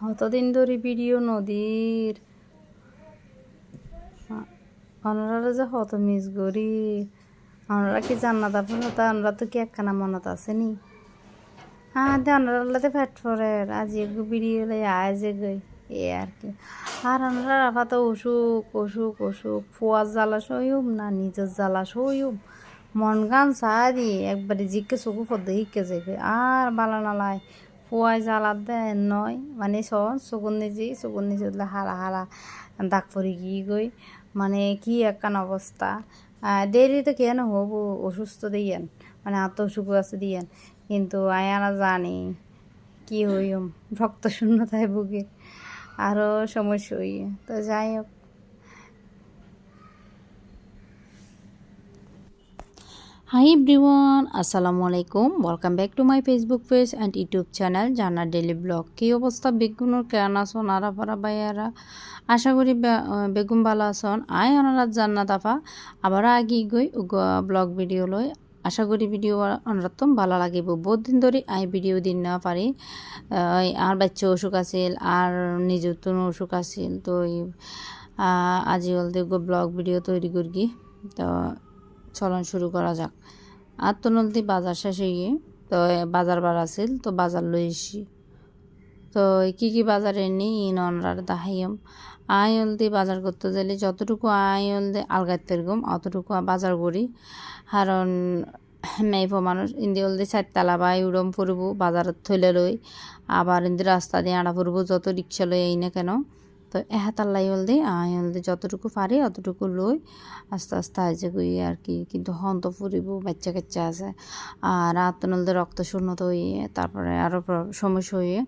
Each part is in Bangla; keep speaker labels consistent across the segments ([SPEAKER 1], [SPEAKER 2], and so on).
[SPEAKER 1] কতদিন ধরে ভিডিও নদীর? আমরা যে কত মিস করি। আমরা কি জান্নাত আপনার আমরা তো কি একখানা মনত আছে নি হ্যাঁ দে আমরা ফ্যাট পরে আজ একটু ভিডিও লাই আজ গই এ আর কি। আর আমরা রাফা তো অসুখ অসুখ অসুখ, ফুয়ার জ্বালা সইম না নিজের জ্বালা সইম মন গান সারি, একবারে জিজ্ঞে চকু পদ্ম শিখে যাবে আর বালা নালায় ফুয়াই জ্বালাত দেয় নয় মানে সন চকুর নিজে চকুর নিজে উঠলে হারা হারা দাগ পরি গিয়ে গই মানে কি একখান অবস্থা দেরি তো কেন হব অসুস্থ দিয়েন মানে আত্ম অসুখ আছে দিয়েন কিন্তু আয়ারা জানি কি হইম রক্ত শূন্যতায় ভুগে আরও সমস্যা হইয়ে তো যাই হোক হাই এভরিওয়ান আসসালামু আলাইকুম welcome back to my Facebook page and YouTube channel জানার ডেলি ব্লগ কী অবস্থা? বেগুনের কেন আসন আরা পারা বাইয়ারা আশা করি বেগুন ভালো আসন আয় অনারাত জান্নাত আফা। আবার আগি গই ব্লগ ভিডিও আশা করি ভিডিও অনরতম ভালো লাগিব। বহুত দিন ধরে আই ভিডিও দিন না পারি। আর বাচ্চা অসুখ আছিল, আর নিজের অসুখ আছিল। তো আজি দেখব ব্লগ ভিডিও তৈরি করি তো চলন শুরু করা যাক। আর তো নলদি বাজার শেষে গিয়ে, তো বাজার বার আছিল, তো বাজার লই এসি তো কি কি বাজারে নি ইন অনরার দাহাইম আই হলদি বাজার করতে গেলে যতটুকু আই হলদি আলগাইতে গম অতটুকু বাজার করি। কারণ মেইফ মানুষ ইন্দি হলদি চারতলা বা উড়ম ফুরবো বাজারত থইলে লই, আবার ইন্দি রাস্তা দিয়ে আড়া ফুরব যত রিক্সা লই এই না কেন। তো এহাতাল্লাই হলদি আই হলদি যতটুকু পারি অতটুকু লই আস্তে আস্তে আইজে গই আর কি কিন্তু হন্ত ফুরিব, বাচ্চা কাচ্চা আছে। আর রাত নলদে রক্ত শূন্যতা হইয়ে, তারপরে আরও সমস্যা হইয়ে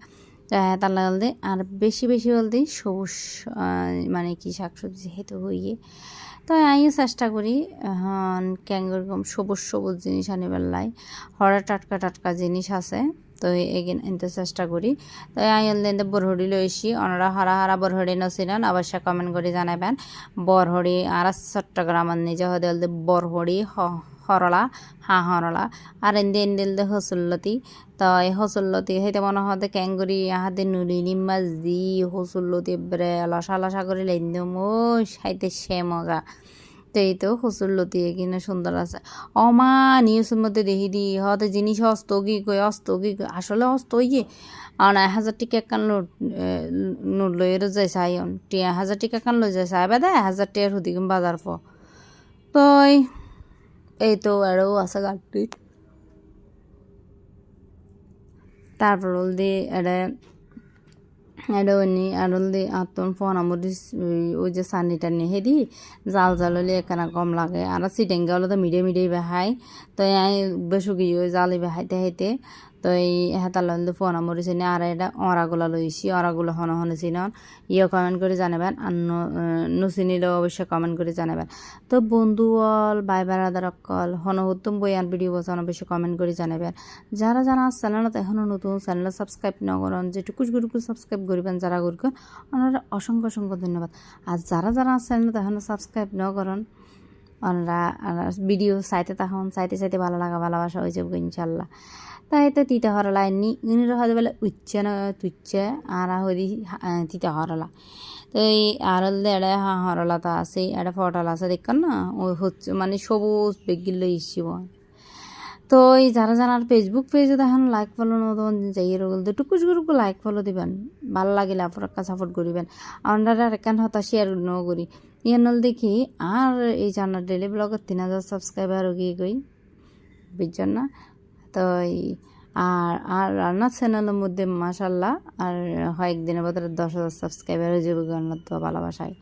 [SPEAKER 1] তাল্লা হলদে। আর বেশি বেশি হলদি সবুজ মানে কি শাকসবজি হেতু হইয়ে। তো আমিও চেষ্টা করি, হন ক্যাঙ্গরকম সবুজ সবুজ জিনিস আনিবার লাই। হরা টাটকা টাটকা জিনিস আছে। তো এগিন এনতে চেষ্টা করি। তো আই এনতে বরহড়ি লইছি। ওনারা হারা হারা বরহড়ি নছিলেন অবশ্যই কমেন্ট করে জানাবেন বরহড়ি আর চট্টগ্রামের নিজে হলদে বরহড়ি হরলা, হা, হরলা। আর এনদে এনদেলদে হসুল্লতি। তো এই হসুল্লতি হইতে মনে হতে ক্যাঙ্গুরি হাতে নুলি নিম্মাস দি হসুল্লতি এবারে লসা লসা করে লেন্দম ও সাইতে সে মজা। এই তো হসুল্লতি কিনা সুন্দর আছে। অমা নিউজের মধ্যে দেখি দি হতে জিনিস অস্ত কি কই, অস্ত কি কই, আসলে অস্ত ইয়ে আর এক হাজার টিকা একান নোট নোট যাই চাইন টিয়া হাজার টিকা একান লই যাই চাই বাদা এক হাজার টিয়ার হুদি বাজার ফ। তো এই- এই তো আরও আছে গাড়ি তারপর হল দিয়ে এটা এটা অনি আর হল আতন ফোন আমার ওই যে সানি টানি হেদি জাল জাল হলে এখানে কম লাগে। আর সিটেঙ্গা হলে তো মিডিয়ে মিডিয়ে বেহাই, তো গিয়ে ওই জালি বেহাইতে হাইতে। তো এই হেতার লন্দে ফোন মরিছে নি আর এটা অরাগুলা লইছি অরাগুলো হন হন চিনন। ইয়ে কমেন্ট করে জানাবেন আর নচিনিলেও অবশ্যই কমেন্ট করে জানাবেন। তো বন্ধু অল, বাই বারাদার অকল হন উত্তম বইয়ান ভিডিও বসান অবশ্যই কমেন্ট করে জানাবেন যারা যারা চ্যানেলত এখনও নতুন চ্যানেল সাবস্ক্রাইব ন করেন যেটুকু গুরুকু সাবস্ক্রাইব করবেন যারা গুরুকু ওনারা অসংখ্য অসংখ্য ধন্যবাদ। আর যারা যারা চ্যানেলত এখনও সাবস্ক্রাইব ন করেন ওনারা ভিডিও চাইতে তখন চাইতে চাইতে ভালো লাগা, ভালোবাসা হয়ে যাবে ইনশাল্লাহ। তাই তো তিতা হরলা এমনি ইনির হতে বলে উচ্ছে না তুচ্ছে আর হরি তিতা হরলা তো এই আর হলে এটা হা হরলা তো আছে এটা ফটল আছে দেখেন না? ওই হচ্ছে মানে সবুজ বেগিল ইসিব তো এই যারা জানার ফেসবুক পেজে দেখেন লাইক ফলো নতুন যাই রোগল তো টুকুস টুকু লাইক ফলো দিবেন। ভালো লাগিলে আপনার সাপোর্ট করিবেন। আমরা আর একান হতা শেয়ার ন করি। ইয়ার নল দেখি আর এই জানার ডেলি ব্লগের তিন হাজার সাবস্ক্রাইবার গিয়ে গই বুঝছেন না তো আর আর রান্নার চ্যানেলের মধ্যে মাসাল্লাহ আর কয়েকদিনের ভিতরে দশ হাজার সাবস্ক্রাইবার হয়ে যাবে রান্নার তো ভালোবাসায়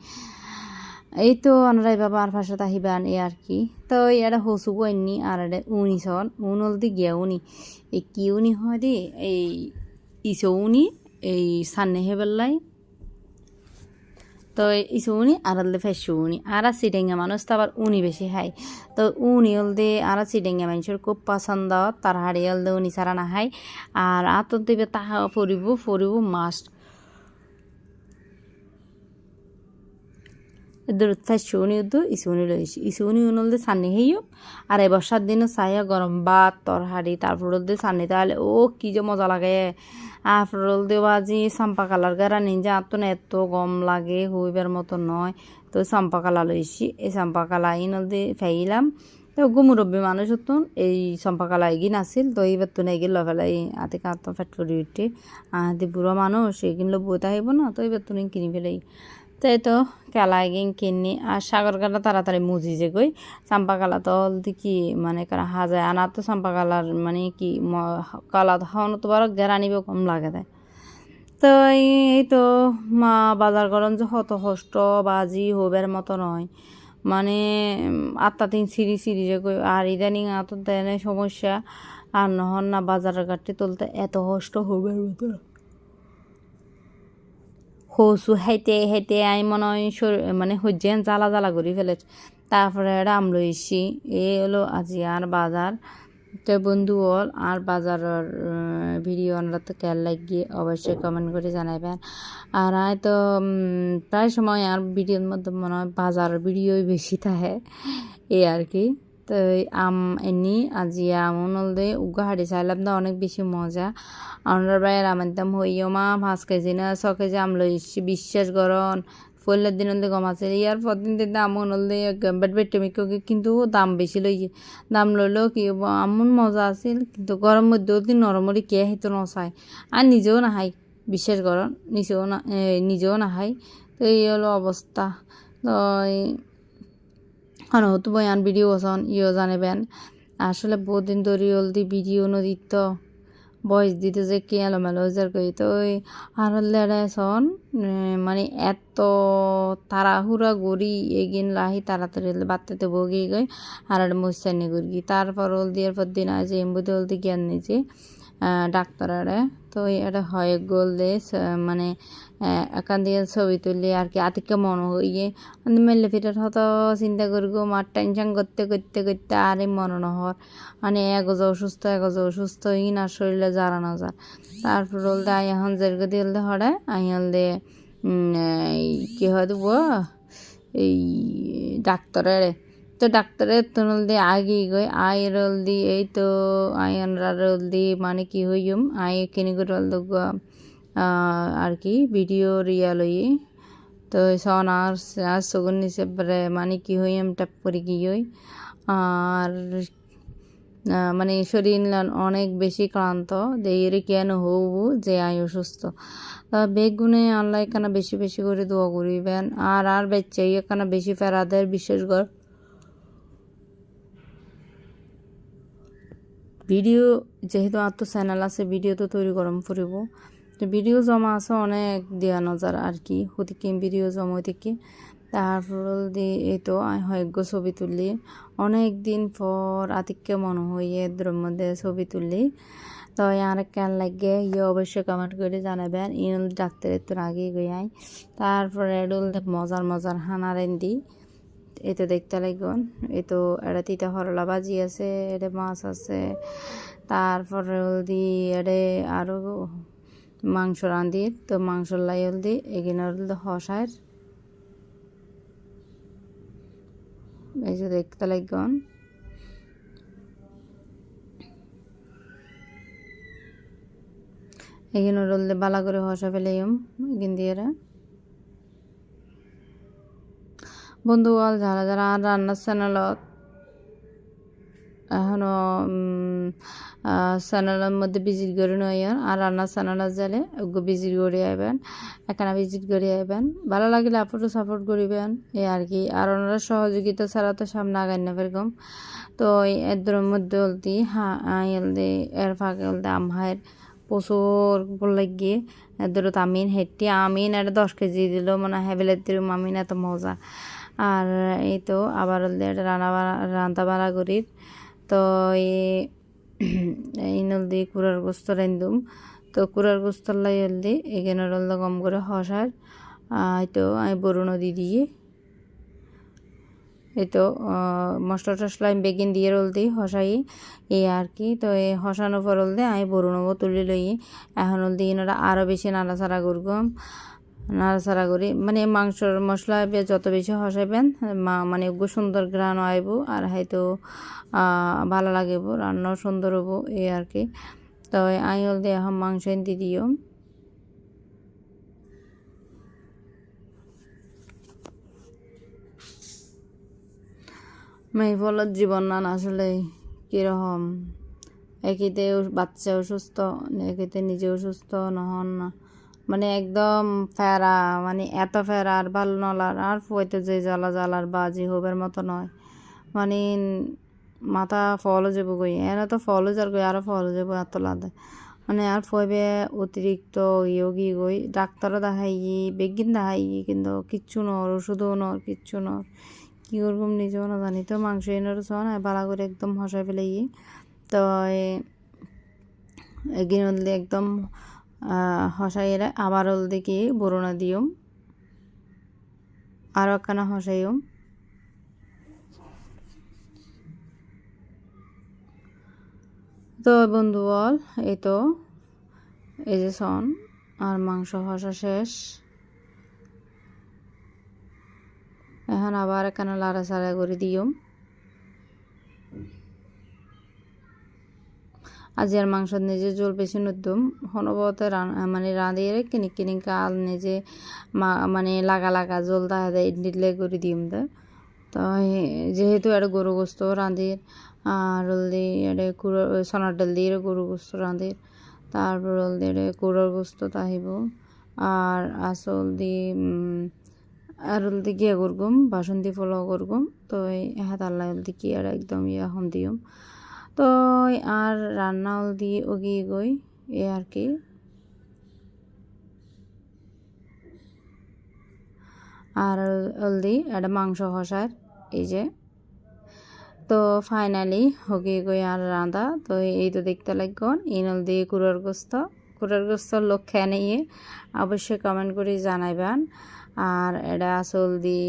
[SPEAKER 1] এই তো অনরাই বাবা আর ভাষাত আহিবান এই আর কি তো এটা হসু বইনি আর এটা উনি সন উন হলদি গিয়া উনি এই কি উনি হয় দি এই ইসো উনি এই সান্নে হেবেল্লাই তো ইসো উনি আর হলদে ফেসু উনি আর সিডেঙ্গা মানুষ তো আবার উনি বেশি খায় তো উনি হলদে আর সিডেঙ্গা মানুষের খুব পছন্দ তার হাড়ি হলদে উনি ছাড়া না খায় আর আতর দিবে তাহা ফরিব ফরিব মাস্ট দূরত ফাই শুনি উদ্দু ইসুনি লইছি ইসুনি উনলদে সান্নি হেইও আর এই বর্ষার দিনে চাইয়া গরম ভাত তরহারি তারপর ওদের সান্নি তাহলে ও কি যে মজা লাগে আফরোল দেওয়া যে চাম্পা কালার গারা নিজে আতন এত গম লাগে হইবার মতো নয় তো চাম্পা কালা লইছি এই চাম্পা কালা ইন দিয়ে ফেইলাম তো গুমুরব্বী মানুষ হতুন এই চম্পা কালা এগিন আছিল তো এইবার তো এগিন ল ফেলাই আতে কাঁত ফেট করে উঠে আহাতে বুড়ো মানুষ এগিন লোক বইতে আহিব না তো এইবার তো কিনি ফেলাই তাই তো কেলা এগিন কিনি আর সাগর কালা তাড়াতাড়ি মুজি যে গই চাম্পা কালা তো অলদি কি মানে হাজায় আনা তো চাম্পা কালার মানে কি কালা খাওয়ানো তো বারো গেরানিব কম লাগে দেয় তো এই তো মা বাজার গরম যে হত কষ্ট বাজি হবার মতো নয়। মানে আত্মা তিন সিঁড়ি সিঁড়ি যে কই, আর ইদানিং দেনে সমস্যা। আর নহন না বাজারের ঘাটটি তুলতে এত কষ্ট হবে মতো। হসু হাইতে হাইতে আই মনে হয় মানে হজ্জেন জ্বালা জ্বালা করি ফেলে তারপরে রাম লইছি। এ হলো আজি আর বাজার। তো বন্ধু হল আর বাজারের ভিডিও আমরা তো কেয়ার লাগিয়ে অবশ্যই কমেন্ট করে জানাবেন আর তো প্রায় সময় আর ভিডিওর মধ্যে মনে হয় বাজারের ভিডিওই বেশি থাকে। এই আর কি। তো, আম, এনি আজি আমন হলদে উগাহাড়ি চাইলাম না অনেক বেশি মজা। আমরা বাইরে আমার দাম হইও মা পাঁচ কেজি না ছ কেজি আম লইছি বিশ্বাস গরম পয়লার দিন হলে কম আছে ইয়ার পর দিন দিন দাম হলে বেট বেটমিকে কিন্তু দাম বেশি লই, দাম লইলেও কি আমন মজা আছিল কিন্তু গরম মধ্যেও দিন নরমরি কে সেইটো নচায়? আর নিজেও নাহাই, বিশ্বাস গরম নিজেও না নিজেও নাহাই। তো এই হলো অবস্থা। তো হতো বয়ান ভিডিও আছেন, ইও জানেবেন। আসলে বহুদিন ধরে হলদি ভিডিও নদীত বয়স দিতে যে কে এলোমেলো যার কই। তো ওই হারলে সন মানে এত তাড়াহুড়া গড়ি এগিন লাহি তাড়াতাড়ি বাত্তাতে বগি গই আর মুসানি গড়ি তারপর হল দিয়ার পর দিন আজ এমবুতে হলদি জ্ঞান নিয়েছি ডাক্তারারে তো এটা হয় গোল দে মানে একান দিয়ে ছবি তুললে আর কি আতিকে মন হইয়ে। মেলে ফিটার হতো, চিন্তা করি গো মার টেনশন করতে করতে করতে আর এই মন নহর মানে এক এগোজ অসুস্থ এগোজ অসুস্থ হই না শরীরে জারা না যা তারপর হলদে আই এখন জেরগে দিয়ে হলদে হরে, আই হলদে কি হয় দেবো এই, ডাক্তারের তো ডাক্তারের তুনল দিয়ে আগে গই, আই রল দি এই তো আয়নরা রল দি মানে কি হইম আই রল আর কি, ভিডিও রিয়া লই তো সন আর আর সগুন নিচে মানে কি হইম টাপ করে কি হই আর মানে শরীর অনেক বেশি ক্লান্ত দেয়ের কেন হবু যে আই অসুস্থ? বেগুনে আল্লাহ এখানে বেশি বেশি করে দোয়া করিবেন? আর আর বেচে এখানে বেশি ফেরাদের বিশেষ করে ভিডিও যেহেতু তো চ্যানেল আছে, ভিডিও তো তৈরি গরম ফুরিব। তো ভিডিও জমা আছে অনেক দেওয়া নজার আর কি, হতিকে ভিডিও জমা থেকে তারপর দিয়ে এই তো হয়জ্ঞ ছবি তুললি অনেক দিন পর আতিককে মনে হয়ে এদের মধ্যে ছবি তুললি তো আর কেন লাগে ইয়ে অবশ্যই কমেন্ট করে জানাবেন। ইনুল ডাক্তারের তো আগে গিয়ে তারপরে এডুল মজার মজার হানা রেন্দি তো দেখতে লাগন এই তো এটা তিতা হরলা বাজি আছে এটা মাছ আছে। তারপরে হলদি, এডে আরও মাংস রাঁধি, তো মাংস লাই হলদি, এগিনে হলদি হসার এই যে দেখতে লাগন এগিনে হলদি বালা করে হসা ফেলাইম, এগিন দিয়ে বন্ধুগল যারা যারা আর রান্নার চ্যানেলত এখনও চ্যানেলের মধ্যে ভিজিট করে নইন আর রান্নার চ্যানেলত যালে ওগুলো ভিজিট করে আইবেন, এখানে ভিজিট করে আইবেন। ভালো লাগলে আপনারও সাপোর্ট করিবেন এই আর কি। আর ওনারা সহযোগিতা ছাড়া তো সামনে আগাই না এরকম। তো এদের মধ্যে হলদি হ্যাঁ হলদি, এর ফাঁকে হলদি আমহায়ের প্রচুর বলে গিয়ে এদের আমিন হেঁটে আমিন এটা দশ কেজি দিল মানে হেবেলের দিলাম আমিন, এত মজা। আর এই তো আবার রান্না রান্না বাড়া করি। তো এই নলদি কুড়ার গোস্ত রান্ধুম তো কুড়ার গোস্ত লাই হলদি, এখানে রলদ কম করে হসার তো আমি বড় নদী দিয়ে। এই তো মশলা টসলা আমি বেগিন দিয়ে রোল দিই হসাই এই আর কি, তো এই হসানোর পর রোল দিয়ে আমি বড় তুলি লই। এখন রোল দিয়ে আরও বেশি নাড়াচাড়া করগম নাড়াচাড়া করি। মানে মাংসর মশলা যত বেশি হসাইবেন মানে সুন্দর গ্রান আইব আর হয়তো ভালো লাগিব, রান্নাও সুন্দর হব, এই আর কি। তো আই হলদি এখন মাংস দি দিও। মেহফলের জীবন না আসলে কীরকম? একিতে বাচ্চা অসুস্থ একিতে নিজে অসুস্থ নহন না। মানে একদম ফেরা মানে এত ফেরা, আর ভালো নলার, আর ফুয়াইতে যে জ্বালা জ্বালার বাজি হবের মতো নয়। মানে মাথা ফলও যাব গই এরা তো ফলও যার গই আরও ফলও যাব এত লাদে। মানে আর ফইবে অতিরিক্ত ইয়ে গিয়ে গই ডাক্তারও দেখাই বেগিন দেখাই কিন্তু কিচ্ছু নর ওষুধও নর কিচ্ছু নর কী করব নিজেও না জানি। তো মাংস এনারও না, বালা করে একদম হসাই ফেলে তো এগিয়ে একদম হসাই আবার হলদি কি বরুণা দিও আরও একখানা হসাইও তো বন্ধু বল, এই তো, এই যে সন আর মাংস হসা শেষ। এখন আবার এখানে লাড়া সাড়া করে দিও আজি আর মাংস নিজে জল বেশি নতুম হনবতে মানে রাঁধিয়ে কিনি কিনি কাল নিজে মানে লাগা লাগা জল দেখা দেয় দিলে করে দিম দে। তো যেহেতু এটা গরু গোস্ত রাঁধির আর হলদি এটা কুড়ো সোনার ডাল দিয়ে গরু গোস্ত রাঁধির তারপর হলদি এটা কুড়োর গোস্ত তাহিব। আর আসল দি আর হলদি গিয়া করগুম বাসন্তী ফলও করগুম তো এই হাত আল্লাহ হলদি কি আর একদম ইয়া হম দিম তো আর রান্না হলদি ওগিয়ে গই এ আর কি। আর হলদি একটা মাংস হসার এই যে। তো ফাইনালি হগিয়ে গই আর রাঁধা তো এই তো দেখতে লাগন ইনল দিয়ে কুড়ার গোস্ত। কুড়ার গোস্ত লোক খেয়ে নিয়ে অবশ্যই কমেন্ট করে জানাইবেন। আর এটা আসল দি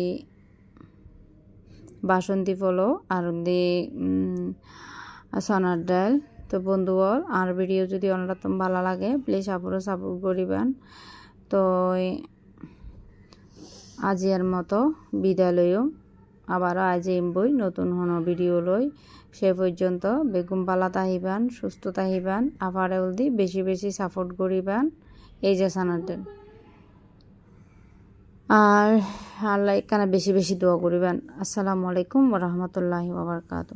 [SPEAKER 1] বাসন্তী ফলো। আর দি সোনার ডাল। তো বন্ধুবল আর ভিডিও যদি অন্যরকম ভালো লাগে প্লিজ আপনারা সাপোর্ট করিবেন। তো আজিয়ার মতো বিদায় লইও। আবারও আজ এমবই নতুন হন ভিডিও লই। সে পর্যন্ত বেগুম পালা তাহিবান সুস্থ তাহিবান আবার দি বেশি বেশি সাপোর্ট করিবান। এই যে সানাটেন আর আল্লাহ এখানে বেশি বেশি দোয়া করিবেন। আসসালামু আলাইকুম রহমতুল্লাহি বাবরকাতু